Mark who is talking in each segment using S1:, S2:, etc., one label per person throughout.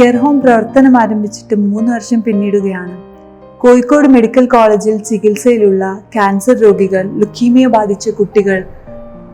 S1: Care home പ്രവർത്തനം ആരംഭിച്ചിട്ട് മൂന്ന് വർഷം പിന്നിടുകയാണ്. കോഴിക്കോട് മെഡിക്കൽ കോളേജിൽ ചികിത്സയിലുള്ള ക്യാൻസർ രോഗികൾ ലുക്കീമിയ ബാധിച്ച കുട്ടികൾ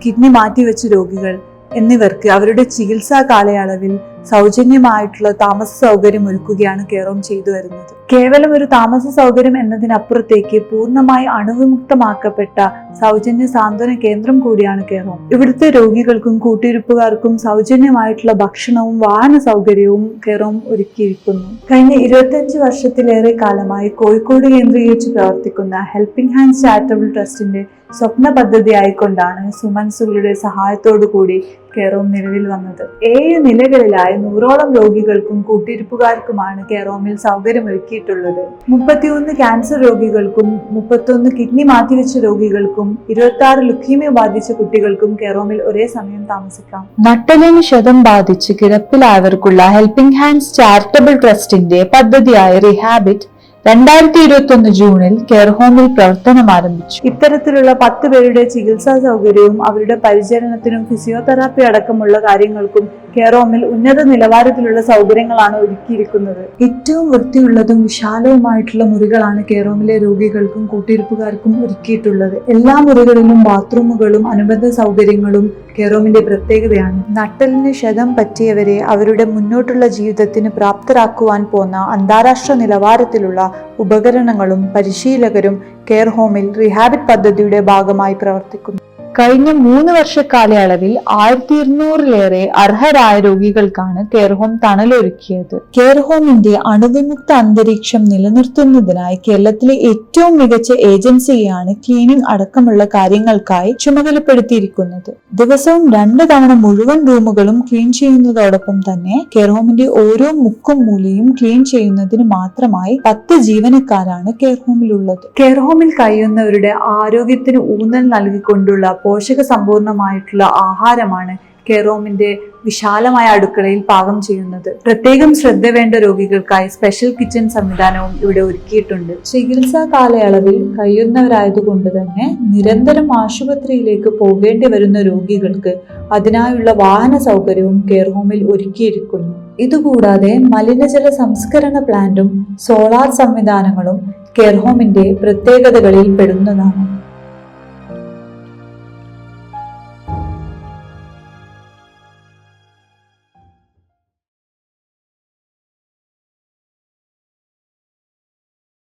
S1: കിഡ്നി മാറ്റിവെച്ച രോഗികൾ എന്നിവർക്ക് അവരുടെ ചികിത്സാ കാലയളവിൽ സൗജന്യമായിട്ടുള്ള താമസ സൗകര്യം ഒരുക്കുകയാണ് കെയർ ചെയ്തു വരുന്നത്. കേവലം ഒരു താമസ സൗകര്യം എന്നതിനപ്പുറത്തേക്ക് പൂർണമായി അണുവിമുക്തമാക്കപ്പെട്ട സൗജന്യ സാന്ത്വന കേന്ദ്രം കൂടിയാണ് ഹോം ഇവിടുത്തെ രോഗികൾക്കും കൂട്ടിരിപ്പുകാർക്കും സൗജന്യമായിട്ടുള്ള ഭക്ഷണവും വാഹന സൗകര്യവും ഹോം ഒരുക്കിയിരിക്കുന്നു. കഴിഞ്ഞ ഇരുപത്തിയഞ്ച് വർഷത്തിലേറെ കാലമായി കോഴിക്കോട് കേന്ദ്രീകരിച്ച് പ്രവർത്തിക്കുന്ന ഹെൽപ്പിംഗ് ഹാൻഡ് ചാരിറ്റബിൾ ട്രസ്റ്റിന്റെ സ്വപ്ന പദ്ധതി ആയിക്കൊണ്ടാണ് സുമൻസുകളുടെ സഹായത്തോടു കൂടി കെയർ ഹോം നിലവിൽ വന്നത്. ഏഴ് നിലകളിലായി നൂറോളം രോഗികൾക്കും കൂട്ടിരിപ്പുകാർക്കുമാണ് കെയറോമിൽ സൗകര്യമൊരുക്കിയിട്ടുള്ളത്. മുപ്പത്തിയൊന്ന് ക്യാൻസർ രോഗികൾക്കും മുപ്പത്തൊന്ന് കിഡ്നി മാറ്റിവെച്ച രോഗികൾക്കും ഇരുപത്തി ആറ് ലുക്കീമിയ ബാധിച്ച കുട്ടികൾക്കും കെയറോമിൽ ഒരേ സമയം താമസിക്കാം. നട്ടലിന് ക്ഷതം ബാധിച്ച് കിടപ്പിലായവർക്കുള്ള ഹെൽപ്പിംഗ് ഹാൻഡ്സ് ചാരിറ്റബിൾ ട്രസ്റ്റിന്റെ പദ്ധതിയായ റിഹാബിറ്റ് രണ്ടായിരത്തി ഇരുപത്തി ഒന്ന് ജൂണിൽ കെയർ ഹോമിൽ പ്രവർത്തനം ആരംഭിച്ചു. ഇത്തരത്തിലുള്ള പത്ത് പേരുടെ ചികിത്സാ സൗകര്യവും അവരുടെ പരിചരണത്തിനും ഫിസിയോതെറാപ്പി അടക്കമുള്ള കാര്യങ്ങൾക്കും കെയർ ഹോമിൽ ഉന്നത നിലവാരത്തിലുള്ള സൗകര്യങ്ങളാണ് ഒരുക്കിയിരിക്കുന്നത്. ഏറ്റവും വൃത്തിയുള്ളതും വിശാലവുമായിട്ടുള്ള മുറികളാണ് കെയർ ഹോമിലെ രോഗികൾക്കും കൂട്ടിരിപ്പുകാർക്കും ഒരുക്കിയിട്ടുള്ളത്. എല്ലാ മുറികളിലും ബാത്റൂമുകളും അനുബന്ധ സൗകര്യങ്ങളും കെയർ ഹോമിന്റെ പ്രത്യേകതയാണ്. നട്ടലിന് ക്ഷതം പറ്റിയവരെ അവരുടെ മുന്നോട്ടുള്ള ജീവിതത്തിന് പ്രാപ്തരാക്കുവാൻ പോന്ന അന്താരാഷ്ട്ര നിലവാരത്തിലുള്ള ഉപകരണങ്ങളും പരിശീലകരും കെയർ ഹോമിൽ റിഹാബിറ്റ് പദ്ധതിയുടെ ഭാഗമായി പ്രവർത്തിക്കുന്നു. കഴിഞ്ഞ മൂന്ന് വർഷ കാലയളവിൽ ആയിരത്തി ഇരുന്നൂറിലേറെ അർഹരായ രോഗികൾക്കാണ് കെയർ ഹോം തണലൊരുക്കിയത്. കെയർ ഹോമിന്റെ അണുവിമുക്ത അന്തരീക്ഷം നിലനിർത്തുന്നതിനായി കേരളത്തിലെ ഏറ്റവും മികച്ച ഏജൻസിയാണ് ക്ലീനിംഗ് അടക്കമുള്ള കാര്യങ്ങൾക്കായി ചുമതലപ്പെടുത്തിയിരിക്കുന്നത്. ദിവസവും രണ്ട് തവണ മുഴുവൻ റൂമുകളും ക്ലീൻ ചെയ്യുന്നതോടൊപ്പം തന്നെ കെയർ ഹോമിന്റെ ഓരോ മുക്കും മൂലയും ക്ലീൻ ചെയ്യുന്നതിന് മാത്രമായി പത്ത് ജീവനക്കാരാണ് കെയർ ഹോമിലുള്ളത്. കെയർ ഹോമിൽ കഴിയുന്നവരുടെ ആരോഗ്യത്തിന് ഊന്നൽ നൽകിക്കൊണ്ടുള്ള പോഷക സമ്പൂർണമായിട്ടുള്ള ആഹാരമാണ് കെറോമിന്റെ വിശാലമായ അടുക്കളയിൽ പാകം ചെയ്യുന്നത്. പ്രത്യേകം ശ്രദ്ധ വേണ്ട രോഗികൾക്കായി സ്പെഷ്യൽ കിച്ചൺ സംവിധാനവും ഇവിടെ ഒരുക്കിയിട്ടുണ്ട്. ചികിത്സാ കാലയളവിൽ കഴിയുന്നവരായതുകൊണ്ട് തന്നെ നിരന്തരം ആശുപത്രിയിലേക്ക് പോകേണ്ടി വരുന്ന രോഗികൾക്ക് അതിനായുള്ള വാഹന സൗകര്യവും കെയർ ഹോമിൽ ഒരുക്കിയിരിക്കുന്നു. ഇതുകൂടാതെ മലിനജല സംസ്കരണ പ്ലാന്റും സോളാർ സംവിധാനങ്ങളും കെയർ ഹോമിന്റെ പ്രത്യേകതകളിൽ പെടുന്നതാണ്.